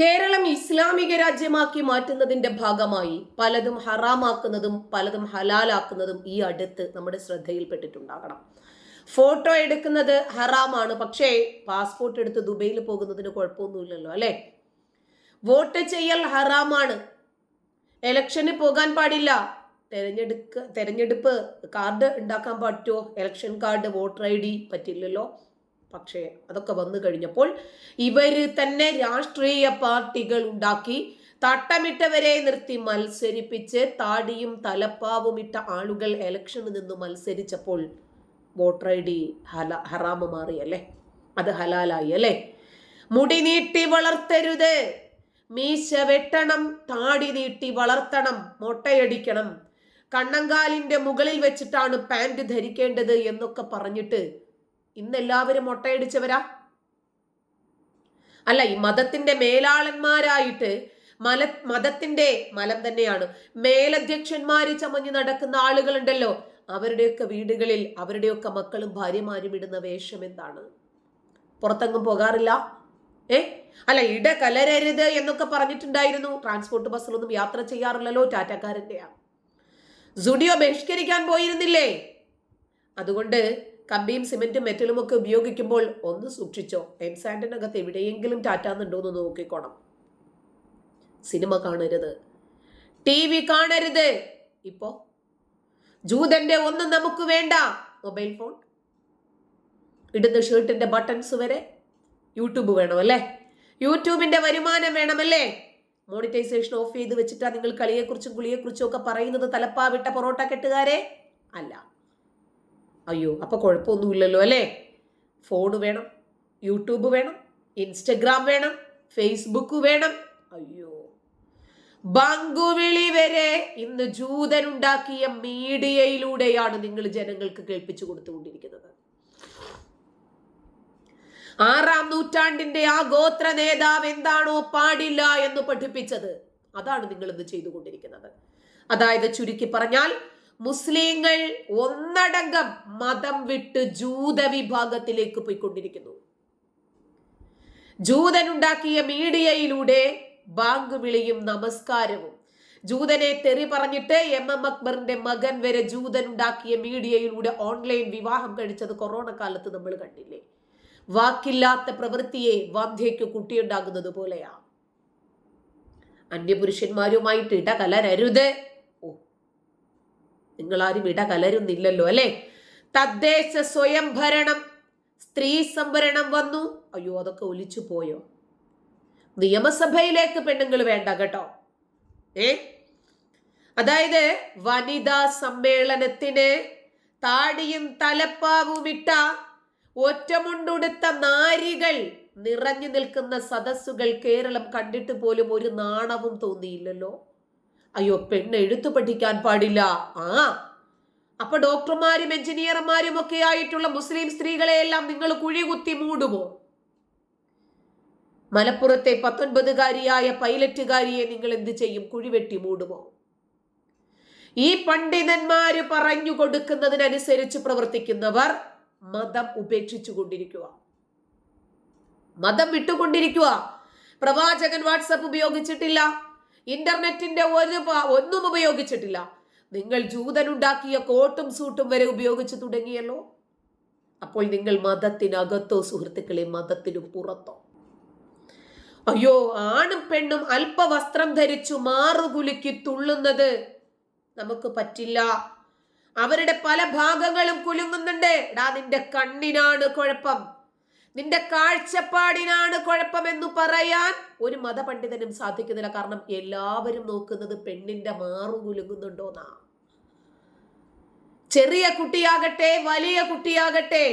കേരളം ഇസ്ലാമിക രാജ്യമാക്കി മാറ്റുന്നതിന്റെ ഭാഗമായി പലതും ഹറാമാക്കുന്നതും പലതും ഹലാലാക്കുന്നതും ഈ അടുത്ത് നമ്മുടെ ശ്രദ്ധയിൽപ്പെട്ടിട്ടുണ്ടാകണം. ഫോട്ടോ എടുക്കുന്നത് ഹറാമാണ്. പക്ഷേ പാസ്പോർട്ട് എടുത്ത് ദുബൈയിൽ പോകുന്നതിന് കുഴപ്പമൊന്നുമില്ലല്ലോ അല്ലേ? വോട്ട് ചെയ്യൽ ഹറാമാണ്. എലക്ഷന് പോകാൻ പാടില്ല. തെരഞ്ഞെടുക്ക തെരഞ്ഞെടുപ്പ് കാർഡ് ഉണ്ടാക്കാൻ പറ്റുമോ? Election card voter I D പറ്റില്ലല്ലോ. പക്ഷേ അതൊക്കെ വന്നു കഴിഞ്ഞപ്പോൾ ഇവർ തന്നെ രാഷ്ട്രീയ പാർട്ടികൾ ഉണ്ടാക്കി തട്ടമിട്ടവരെ നിർത്തി മത്സരിപ്പിച്ച് താടിയും തലപ്പാവും ഇട്ട ആളുകൾ ഇലക്ഷനിൽ നിന്ന് മത്സരിച്ചപ്പോൾ വോട്ടർ ഐ ഡി ഹല ഹറാമ് മാറിയല്ലേ അത് ഹലാലായി അല്ലേ? മുടി നീട്ടി വളർത്തരുത്. മീശ വെട്ടണം താടി നീട്ടി വളർത്തണം മുട്ടയടിക്കണം. കണ്ണങ്കാലിന്റെ മുകളിൽ വെച്ചിട്ടാണ് പാന്റ് ധരിക്കേണ്ടത് എന്നൊക്കെ പറഞ്ഞിട്ട് ഇന്ന് എല്ലാവരും മൊട്ടയടിച്ചവരാ? അല്ല ഈ മതത്തിന്റെ മേലാളന്മാരായിട്ട് മല മതത്തിന്റെ മലം തന്നെയാണ്. മേലധ്യക്ഷന്മാര് ചമഞ്ഞു നടക്കുന്ന ആളുകളുണ്ടല്ലോ. അവരുടെയൊക്കെ വീടുകളിൽ അവരുടെയൊക്കെ മക്കളും ഭാര്യമാരും ഇടുന്ന വേഷം എന്താണ്? പുറത്തെങ്ങും പോകാറില്ല? ഏ? അല്ല ഇട കലരരുത് എന്നൊക്കെ പറഞ്ഞിട്ടുണ്ടായിരുന്നു. ട്രാൻസ്പോർട്ട് ബസ്സിലൊന്നും യാത്ര ചെയ്യാറില്ലല്ലോ ടാറ്റക്കാരന്റെയാ സുഡിയോ ബഹിഷ്കരിക്കാൻ പോയിരുന്നില്ലേ? അതുകൊണ്ട് കമ്പിയും സിമെന്റും മെറ്റലും ഒക്കെ ഉപയോഗിക്കുമ്പോൾ ഒന്ന് സൂക്ഷിച്ചോ. എംസാൻഡിനകത്ത് എവിടെയെങ്കിലും ടാറ്റാന്നുണ്ടോ എന്ന് നോക്കിക്കോണം. സിനിമ കാണരുത്. ടി വി കാണരുത്. ഇപ്പോ. ജൂതന്റെ ഒന്നും നമുക്ക് വേണ്ട. മൊബൈൽ ഫോൺ ഇടുന്ന ഷർട്ടിന്റെ ബട്ടൺസ് വരെ യൂട്യൂബ് വേണം അല്ലേ? യൂട്യൂബിന്റെ വരുമാനം വേണമല്ലേ മോണിറ്റൈസേഷൻ ഓഫ് ചെയ്ത് വെച്ചിട്ടാ നിങ്ങൾ കളിയെക്കുറിച്ചും കുളിയെക്കുറിച്ചും ഒക്കെ പറയുന്നത് തലപ്പാവിട്ട പൊറോട്ട കെട്ടുകാരെ? അല്ല. അയ്യോ അപ്പൊ കുഴപ്പമൊന്നുമില്ലല്ലോ അല്ലേ? ഫോൺ വേണം യൂട്യൂബ് വേണം ഇൻസ്റ്റഗ്രാം വേണം ഫേസ്ബുക്ക് വേണം. അയ്യോ. ബാങ്കുവിളി വരെ ഇന്ന് ജൂതനുണ്ടാക്കിയ മീഡിയയിലൂടെയാണ് നിങ്ങൾ ജനങ്ങൾക്ക് കേൾപ്പിച്ചു കൊടുത്തുകൊണ്ടിരിക്കുന്നത്. ആറാം നൂറ്റാണ്ടിന്റെ ആ ഗോത്ര നേതാവ് എന്താണോ പാടില്ല എന്ന് പഠിപ്പിച്ചത്. അതാണ് നിങ്ങൾ ഇന്ന് ചെയ്തുകൊണ്ടിരിക്കുന്നത്. അതായത് ചുരുക്കി പറഞ്ഞാൽ മുസ്ലിങ്ങൾ ഒന്നടങ്കം മതം വിട്ട് ജൂത വിഭാഗത്തിലേക്ക് പോയിക്കൊണ്ടിരിക്കുന്നു. ജൂതനുണ്ടാക്കിയ മീഡിയയിലൂടെ ബാങ്ക് വിളിയും നമസ്കാരവും. ജൂതനെ തെറി പറഞ്ഞിട്ട് എം എം അക്ബറിന്റെ മകൻ വരെ ജൂതനുണ്ടാക്കിയ മീഡിയയിലൂടെ ഓൺലൈൻ വിവാഹം കഴിച്ചത് കൊറോണ കാലത്ത് നമ്മൾ കണ്ടില്ലേ? വാക്കില്ലാത്ത പ്രവൃത്തിയെ വന്ധ്യയ്ക്ക് കുട്ടിയുണ്ടാകുന്നത് പോലെയാ. അന്യപുരുഷന്മാരുമായിട്ട് ഇടകലരരുത്. നിങ്ങളാരും ഇടകലരുന്നില്ലല്ലോ അല്ലേ? തദ്ദേശ സ്വയംഭരണം സ്ത്രീ സംവരണം വന്നു. അയ്യോ അതൊക്കെ ഒലിച്ചു പോയോ? നിയമസഭയിലേക്ക് പെണ്ണുങ്ങൾ വേണ്ട കേട്ടോ. ഏ? അതായത് വനിതാ സമ്മേളനത്തിന് താടിയും തലപ്പാവും ഇട്ട ഒറ്റമുണ്ടുടുത്ത നാരികൾ നിറഞ്ഞു നിൽക്കുന്ന സദസ്സുകൾ കേരളം കണ്ടിട്ട് പോലും ഒരു നാണവും തോന്നിയില്ലല്ലോ. അയ്യോ പെണ്ണ് എഴുത്തു പഠിക്കാൻ പാടില്ല. ആ. അപ്പൊ ഡോക്ടർമാരും എഞ്ചിനീയർമാരും ഒക്കെ ആയിട്ടുള്ള മുസ്ലിം സ്ത്രീകളെയെല്ലാം നിങ്ങൾ കുഴികുത്തി മൂടുമോ? മലപ്പുറത്തെ പത്തൊൻപതുകാരിയായ പൈലറ്റുകാരിയെ നിങ്ങൾ എന്ത് ചെയ്യും? കുഴിവെട്ടി മൂടുമോ? ഈ പണ്ഡിതന്മാര് പറഞ്ഞു കൊടുക്കുന്നതിനനുസരിച്ച് പ്രവർത്തിക്കുന്നവർ മതം ഉപേക്ഷിച്ചു കൊണ്ടിരിക്കുക മതം വിട്ടുകൊണ്ടിരിക്കുക. പ്രവാചകൻ വാട്സപ്പ് ഉപയോഗിച്ചിട്ടില്ല. ഇന്റർനെറ്റിന്റെ ഒരു ഒന്നും ഉപയോഗിച്ചിട്ടില്ല. നിങ്ങൾ ജൂതനുണ്ടാക്കിയ കോട്ടും സൂട്ടും വരെ ഉപയോഗിച്ചു തുടങ്ങിയല്ലോ. അപ്പോൾ നിങ്ങൾ മതത്തിനകത്തോ സുഹൃത്തുക്കളെ മതത്തിനും പുറത്തോ? അയ്യോ ആണും പെണ്ണും അല്പവസ്ത്രം ധരിച്ചു മാറുകുലുക്കി തുള്ളുന്നത് നമുക്ക് പറ്റില്ല. അവരുടെ പല ഭാഗങ്ങളും കുലുങ്ങുന്നുണ്ട്. എടാ നിന്റെ കണ്ണിനാണ് കുഴപ്പം. നിന്റെ കാഴ്ചപ്പാടിനാണ് കുഴപ്പമെന്ന് പറയാൻ ഒരു മതപണ്ഡിതനും സാധിക്കുന്നില്ല. കാരണം എല്ലാവരും നോക്കുന്നത് പെണ്ണിന്റെ മാറു കുലുങ്ങുന്നുണ്ടോന്നാ ചെറിയ കുട്ടിയാകട്ടെ വലിയ കുട്ടിയാകട്ടെ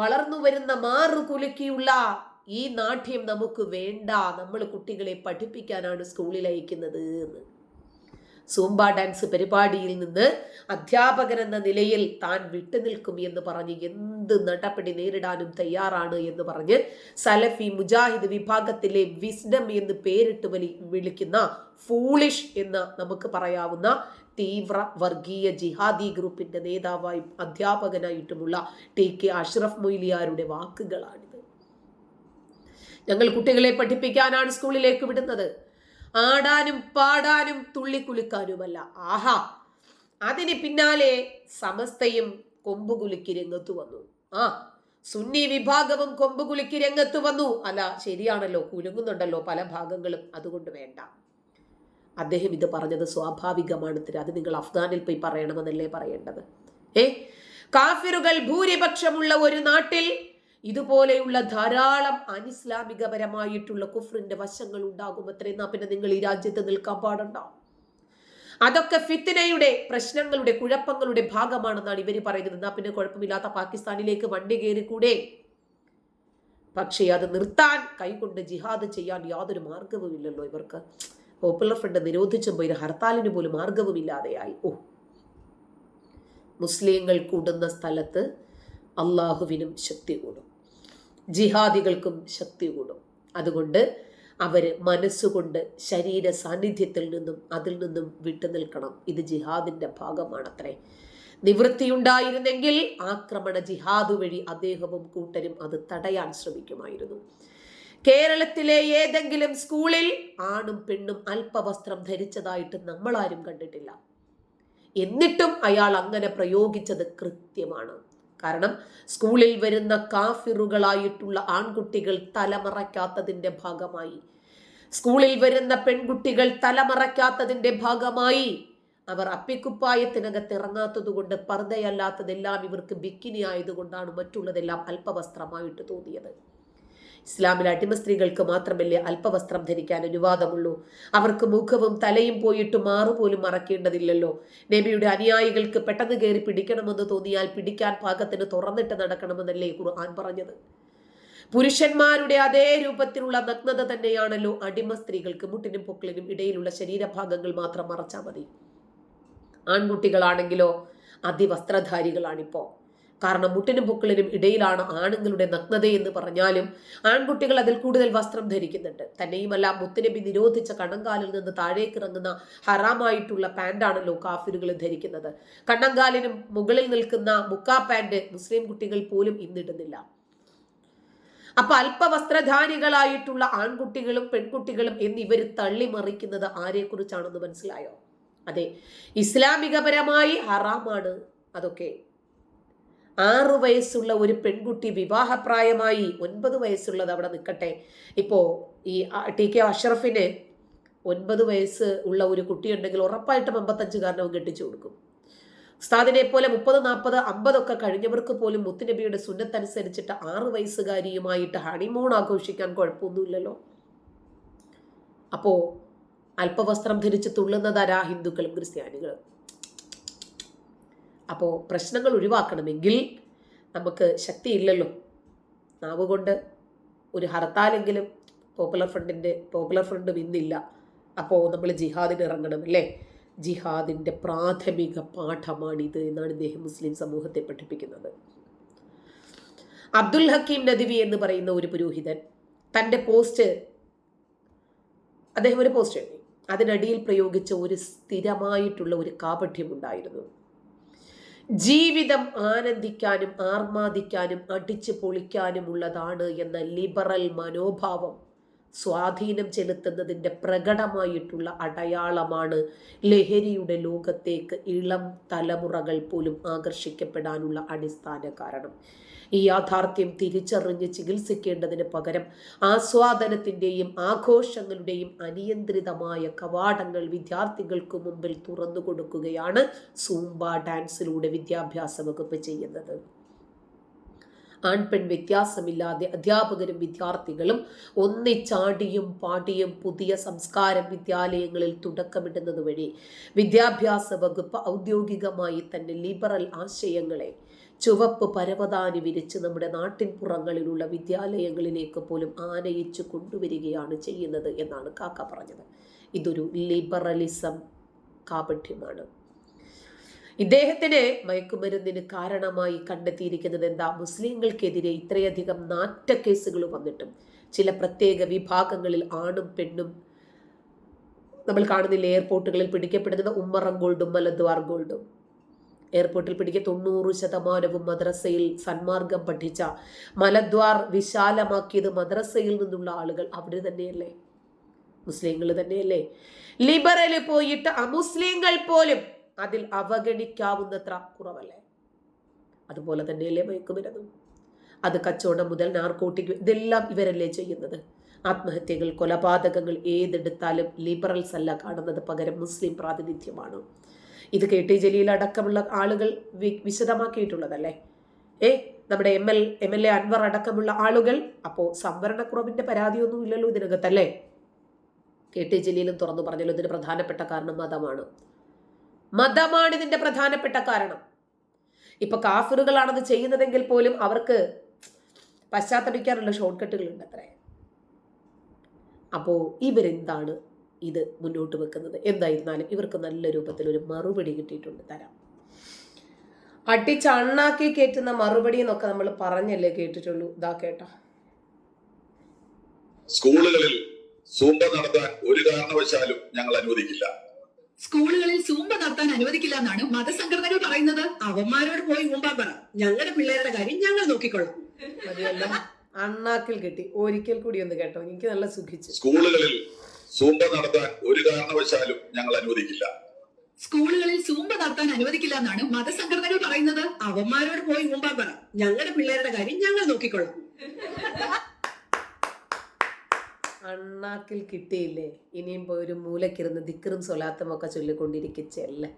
വളർന്നു വരുന്ന മാറു കുലുക്കിയുള്ള ഈ നാട്യം നമുക്ക് വേണ്ട. നമ്മൾ കുട്ടികളെ പഠിപ്പിക്കാനാണ് സ്കൂളിൽ അയക്കുന്നത് എന്ന്. സൂംബ ഡാൻസ് പരിപാടിയിൽ നിന്ന് അധ്യാപകൻ എന്ന നിലയിൽ താൻ വിട്ടുനിൽക്കും എന്ന് പറഞ്ഞ് എന്ത് നടപടി നേരിടാനും തയ്യാറാണ് എന്ന് പറഞ്ഞ് സലഫി മുജാഹിദ് വിഭാഗത്തിലെ വിസ്ഡം എന്ന് പേരിട്ട് വലി വിളിക്കുന്ന ഫൂളിഷ് എന്ന് നമുക്ക് പറയാവുന്ന തീവ്ര വർഗീയ ജിഹാദി ഗ്രൂപ്പിന്റെ നേതാവായും അധ്യാപകനായിട്ടുമുള്ള ടി കെ അഷ്റഫ് മൊയ്ലിയാരുടെ വാക്കുകളാണിത്. ഞങ്ങൾ കുട്ടികളെ പഠിപ്പിക്കാനാണ് സ്കൂളിലേക്ക് വിടുന്നത്. ആടാനും പാടാനും തുള്ളിക്കുലുക്കാനുമല്ല. ആഹാ. അതിന് പിന്നാലെ സമസ്തയും കൊമ്പുകുലുക്കി രംഗത്ത് വന്നു. ആ സുന്നി വിഭാഗവും കൊമ്പുകുലുക്കി രംഗത്ത് വന്നു. അല്ല ശരിയാണല്ലോ. കുലുങ്ങുന്നുണ്ടല്ലോ പല ഭാഗങ്ങളും. അതുകൊണ്ട് വേണ്ട. അദ്ദേഹം ഇത് പറഞ്ഞത് സ്വാഭാവികമാണ്. അത് നിങ്ങൾ അഫ്ഗാനിൽ പോയി പറയണമെന്നല്ലേ പറയേണ്ടത്? ഏ കാഫിറുകൾ ഭൂരിപക്ഷമുള്ള ഒരു നാട്ടിൽ ഇതുപോലെയുള്ള ധാരാളം അനിസ്ലാമികപരമായിട്ടുള്ള കുഫ്രിന്റെ വശങ്ങൾ ഉണ്ടാകുമത്രേ? എന്നാ പിന്നെ നിങ്ങൾ ഈ രാജ്യത്ത് നിൽക്കാൻ പാടുണ്ടാവും അതൊക്കെ ഫിത്തിനയുടെ പ്രശ്നങ്ങളുടെ കുഴപ്പങ്ങളുടെ ഭാഗമാണെന്നാണ് ഇവർ പറയുന്നത്. എന്നാ പിന്നെ കുഴപ്പമില്ലാത്ത പാകിസ്ഥാനിലേക്ക് വണ്ടി കയറിക്കൂടെ? പക്ഷേ അത് നിർത്താൻ കൈകൊണ്ട് ജിഹാദ് ചെയ്യാൻ യാതൊരു മാർഗവും ഇല്ലല്ലോ ഇവർക്ക്. പോപ്പുലർ ഫ്രണ്ട് നിരോധിച്ചപ്പോൾ പോയി. ഹർത്താലിന് പോലും മാർഗവുമില്ലാതെയായി ഓ. മുസ്ലിങ്ങൾ കൂടുന്ന സ്ഥലത്ത് അള്ളാഹുവിനും ശക്തി കൂടും. ജിഹാദികൾക്കും ശക്തി കൂടും. അതുകൊണ്ട് അവർ മനസ്സുകൊണ്ട് ശരീര സാന്നിധ്യത്തിൽ നിന്നും അതിൽ നിന്നും വിട്ടുനിൽക്കണം ഇത് ജിഹാദിന്റെ ഭാഗമാണത്രേ. നിവൃത്തിയുണ്ടായിരുന്നെങ്കിൽ ആക്രമണ ജിഹാദ് വഴി അദ്ദേഹവും കൂട്ടരും അത് തടയാൻ ശ്രമിക്കുമായിരുന്നു. കേരളത്തിലെ ഏതെങ്കിലും സ്കൂളിൽ ആണും പെണ്ണും അല്പവസ്ത്രം ധരിച്ചതായിട്ട് നമ്മളാരും കണ്ടിട്ടില്ല. എന്നിട്ടും അയാൾ അങ്ങനെ പ്രയോഗിച്ചത് കൃത്യമാണ്. കാരണം സ്കൂളിൽ വരുന്ന കാഫിറുകളായിട്ടുള്ള ആൺകുട്ടികൾ തലമറയ്ക്കാത്തതിന്റെ ഭാഗമായി. സ്കൂളിൽ വരുന്ന പെൺകുട്ടികൾ തലമറയ്ക്കാത്തതിന്റെ ഭാഗമായി. അവർ അപ്പിക്കുപ്പായത്തിനകത്ത് ഇറങ്ങാത്തതുകൊണ്ട് പർദ്ദയല്ലാത്തതെല്ലാം ഇവർക്ക് ബിക്കിനി ആയതുകൊണ്ടാണ് മറ്റുള്ളതെല്ലാം അല്പവസ്ത്രമായിട്ട് തോന്നിയത്. ഇസ്ലാമിലെ അടിമ സ്ത്രീകൾക്ക് മാത്രമല്ലേ അല്പവസ്ത്രം ധരിക്കാൻ അനുവാദമുള്ളൂ. അവർക്ക് മുഖവും തലയും പോയിട്ട് മാറുപോലും മറക്കേണ്ടതില്ലല്ലോ. നബിയുടെ അനുയായികൾക്ക് പെട്ടെന്ന് കയറി പിടിക്കണമെന്ന് തോന്നിയാൽ പിടിക്കാൻ പാകത്തിന് തുറന്നിട്ട് നടക്കണമെന്നല്ലേ ഖുർആൻ പറഞ്ഞത്. പുരുഷന്മാരുടെ അതേ രൂപത്തിലുള്ള നഗ്നത തന്നെയാണല്ലോ അടിമ സ്ത്രീകൾക്ക് മുട്ടിനും പൊക്കിളിനും ഇടയിലുള്ള ശരീരഭാഗങ്ങൾ മാത്രം മറച്ചാൽ മതി. ആൺകുട്ടികളാണെങ്കിലോ അതിവസ്ത്രധാരികളാണിപ്പോ. കാരണം മുട്ടിനും പൊക്കിളിനും ഇടയിലാണ് ആണുങ്ങളുടെ നഗ്നത എന്ന് പറഞ്ഞാലും ആൺകുട്ടികൾ അതിൽ കൂടുതൽ വസ്ത്രം ധരിക്കുന്നുണ്ട്. തന്നെയുമല്ല മുത്തുനബി നിരോധിച്ച കണ്ണങ്കാലിൽ നിന്ന് താഴേക്ക് ഇറങ്ങുന്ന ഹറാമായിട്ടുള്ള പാന്റാണല്ലോ കാഫിറുകൾ ധരിക്കുന്നത്. കണ്ണങ്കാലിനും മുകളിൽ നിൽക്കുന്ന മുക്കാ പാന്റ് മുസ്ലിം കുട്ടികൾ പോലും ഇന്നിടുന്നില്ല. അപ്പൊ അല്പവസ്ത്രധാരികളായിട്ടുള്ള ആൺകുട്ടികളും പെൺകുട്ടികളും എന്നിവർ തള്ളിമറിക്കുന്നത് ആരെക്കുറിച്ചാണെന്ന് മനസ്സിലായോ? അതെ ഇസ്ലാമികപരമായി ഹറാമാണ് അതൊക്കെ. ആറു വയസ്സുള്ള ഒരു പെൺകുട്ടി വിവാഹപ്രായമായി ഒൻപത് വയസ്സുള്ളത് അവിടെ നിൽക്കട്ടെ. ഇപ്പോൾ ഈ ടി കെ അഷറഫിന് ഒൻപത് വയസ്സ് ഉള്ള ഒരു കുട്ടിയുണ്ടെങ്കിൽ ഉറപ്പായിട്ടും അമ്പത്തഞ്ചുകാരനവും കെട്ടിച്ചു കൊടുക്കും. ഉസ്താദിനെ പോലെ മുപ്പത് നാൽപ്പത് അമ്പതൊക്കെ കഴിഞ്ഞവർക്ക് പോലും മുത്തുനബിയുടെ സുന്നത്തനുസരിച്ചിട്ട് ആറ് വയസ്സുകാരിയുമായിട്ട് ഹണിമൂൺ ആഘോഷിക്കാൻ കുഴപ്പമൊന്നുമില്ലല്ലോ. അപ്പോൾ അല്പവസ്ത്രം ധരിച്ച് തുള്ളുന്നതാരാ ഹിന്ദുക്കളും ക്രിസ്ത്യാനികളും? അപ്പോൾ പ്രശ്നങ്ങൾ ഒഴിവാക്കണമെങ്കിൽ നമുക്ക് ശക്തിയില്ലല്ലോ. നാവ് കൊണ്ട് ഒരു ഹർത്താലെങ്കിലും പോപ്പുലർ ഫ്രണ്ടിന്റെ പോപ്പുലർ ഫ്രണ്ടും ഇന്നില്ല അപ്പോൾ നമ്മൾ ജിഹാദിന് ഇറങ്ങണം അല്ലേ? ജിഹാദിന്റെ പ്രാഥമിക പാഠമാണിത് എന്നാണ് ഇദ്ദേഹം മുസ്ലിം സമൂഹത്തെ പഠിപ്പിക്കുന്നത്. അബ്ദുൽ ഹക്കീം നദിവി എന്ന് പറയുന്ന ഒരു പുരോഹിതൻ തന്റെ പോസ്റ്റ് അദ്ദേഹം ഒരു പോസ്റ്റ് എഴുതി. അതിനടിയിൽ പ്രയോഗിച്ച ഒരു സ്ഥിരമായിട്ടുള്ള ഒരു കാപഠ്യം ഉണ്ടായിരുന്നു. ജീവിതം ആനന്ദിക്കാനും ആർമാദിക്കാനും അടിച്ചു പൊളിക്കാനുമുള്ളതാണ് എന്ന ലിബറൽ മനോഭാവം. സ്വാധീനം ചെലുത്തുന്നതിന്റെ പ്രകടമായിട്ടുള്ള അടയാളമാണ് ലഹരിയുടെ ലോകത്തേക്ക് ഇളം തലമുറകൾ പോലും ആകർഷിക്കപ്പെടാനുള്ള അടിസ്ഥാന കാരണം. ഈ യാഥാർത്ഥ്യം തിരിച്ചറിഞ്ഞ് ചികിത്സിക്കേണ്ടതിന് പകരം ആസ്വാദനത്തിന്റെയും ആഘോഷങ്ങളുടെയും അനിയന്ത്രിതമായ കവാടങ്ങൾ വിദ്യാർത്ഥികൾക്ക് മുമ്പിൽ തുറന്നു കൊടുക്കുകയാണ് സൂംബ ഡാൻസിലൂടെ വിദ്യാഭ്യാസ വകുപ്പ് ചെയ്യുന്നത്. ആൺപെൺ വ്യത്യാസമില്ലാതെ അധ്യാപകരും വിദ്യാർത്ഥികളും ഒന്നിച്ചാടിയും പാടിയും പുതിയ സംസ്കാരം വിദ്യാലയങ്ങളിൽ തുടക്കമിടുന്നത് വഴി വിദ്യാഭ്യാസ വകുപ്പ് ഔദ്യോഗികമായി തന്നെ ലിബറൽ ആശയങ്ങളെ ചുവപ്പ് പരവതാനി വിരിച്ച് നമ്മുടെ നാട്ടിൻ പുറങ്ങളിലുള്ള വിദ്യാലയങ്ങളിലേക്ക് പോലും ആനയിച്ചു കൊണ്ടുവരികയാണ് ചെയ്യുന്നത് എന്നാണ് കാക്ക പറഞ്ഞത്. ഇതൊരു ലിബറലിസം കാപഠ്യമാണ്. ഇദ്ദേഹത്തിന് മയക്കുമരുന്നിന് കാരണമായി കണ്ടെത്തിയിരിക്കുന്നത് എന്താ? മുസ്ലിങ്ങൾക്കെതിരെ ഇത്രയധികം നാറ്റ കേസുകൾ വന്നിട്ടും ചില പ്രത്യേക വിഭാഗങ്ങളിൽ ആണും പെണ്ണും നമ്മൾ കാണുന്നില്ല? എയർപോർട്ടുകളിൽ പിടിക്കപ്പെടുന്നത് ഉമ്മറം ഗോൾഡും മലദ്വാർ ഗോൾഡും. എയർപോർട്ടിൽ പിടിക്കുക തൊണ്ണൂറ് ശതമാനവും മദ്രസയിൽ സന്മാർഗം പഠിച്ച മലദ്വാർ വിശാലമാക്കിയത് മദ്രസയിൽ നിന്നുള്ള ആളുകൾ അവിടെ തന്നെയല്ലേ? മുസ്ലിങ്ങൾ തന്നെയല്ലേ? ലിബറൽ പോയിട്ട് അമുസ്ലിങ്ങൾ പോലും അതിൽ അവഗണിക്കാവുന്നത്ര കുറവല്ലേ? അതുപോലെ തന്നെയല്ലേ മയക്കുമരുന്നും? അത് കച്ചവടം മുതൽ നാർക്കോട്ടിക് ഇതെല്ലാം ഇവരല്ലേ ചെയ്യുന്നത്? ആത്മഹത്യകൾ കൊലപാതകങ്ങൾ ഏതെടുത്താലും ലിബറൽസ് അല്ല കാണുന്നത് പകരം മുസ്ലിം പ്രാതിനിധ്യമാണ്. ഇത് കെ ടി ജലീൽ അടക്കമുള്ള ആളുകൾ വിശദമാക്കിയിട്ടുള്ളതല്ലേ? ഏ നമ്മുടെ M L M L A Anvar അടക്കമുള്ള ആളുകൾ അപ്പോൾ സംവരണക്കുറവിന്റെ പരാതിയൊന്നും ഇല്ലല്ലോ ഇതിനകത്തല്ലേ? കെ ടി ജലീലും തുറന്നു പറഞ്ഞല്ലോ ഇതിന് പ്രധാനപ്പെട്ട കാരണം മതമാണ്. മതമാണ് ഇതിന്റെ പ്രധാനപ്പെട്ട കാരണം. ഇപ്പൊ കാഫിറുകളാണത് ചെയ്യുന്നതെങ്കിൽ പോലും അവർക്ക് പശ്ചാത്തപിക്കാനുള്ള ഷോർട്ട് കട്ടുകളുണ്ട് അത്രേ അപ്പോൾ ഇവരെന്താണ് ഇത് മുന്നോട്ട് വെക്കുന്നത്. എന്തായിരുന്നാലും ഇവർക്ക് നല്ല രൂപത്തിൽ ഒരു മറുപടി കിട്ടിയിട്ടുണ്ട്. തരാം. അടിച്ചണ്ണാക്കി കയറ്റുന്ന മറുപടി എന്നൊക്കെ നമ്മൾ പറഞ്ഞല്ലേ കേട്ടിട്ടുള്ളൂ. ഇതാ കേട്ടോ. സ്കൂളുകളിൽ സൂമ്പ നടത്താൻ ഒരു കാരണവശാലും ഞങ്ങൾ അനുവദിക്കില്ല. സ്കൂളുകളിൽ സൂമ്പ നടത്താൻ അനുവദിക്കില്ല എന്നാണ് മതസംഘടനകൾ പറയുന്നത്. അവന്മാരോട് പോയി മുമ്പാൻ പറ ഞങ്ങളുടെ പിള്ളേരുടെ കാര്യം ഞങ്ങൾ നോക്കിക്കൊള്ളാം. അണ്ണാക്കിൽ കിട്ടി. ഒരിക്കൽ കൂടി ഒന്ന് കേട്ടോ. എനിക്ക് നല്ല സുഖിച്ചു. സ്കൂളുകളിൽ സൂമ്പ നടത്താൻ ഒരു കാരണവശാലും ഞങ്ങൾ അനുവദിക്കില്ല. സ്കൂളുകളിൽ സൂമ്പ നടത്താൻ അനുവദിക്കില്ല എന്നാണ് മതസംഘടനകൾ പറയുന്നത്. അവന്മാരോട് പോയി മുമ്പാൻ പറ ഞങ്ങളുടെ പിള്ളേരുടെ കാര്യം ഞങ്ങൾ നോക്കിക്കൊള്ളാം. അണ്ണാക്കിൽ കിട്ടിയില്ലേ? ഇനിയും പോയി ഒരു മൂലക്കിരുന്ന് ദിക്കറും സ്വലാത്തും ഒക്കെ ചൊല്ലിക്കൊണ്ടിരിക്കച്ചല്ലേ?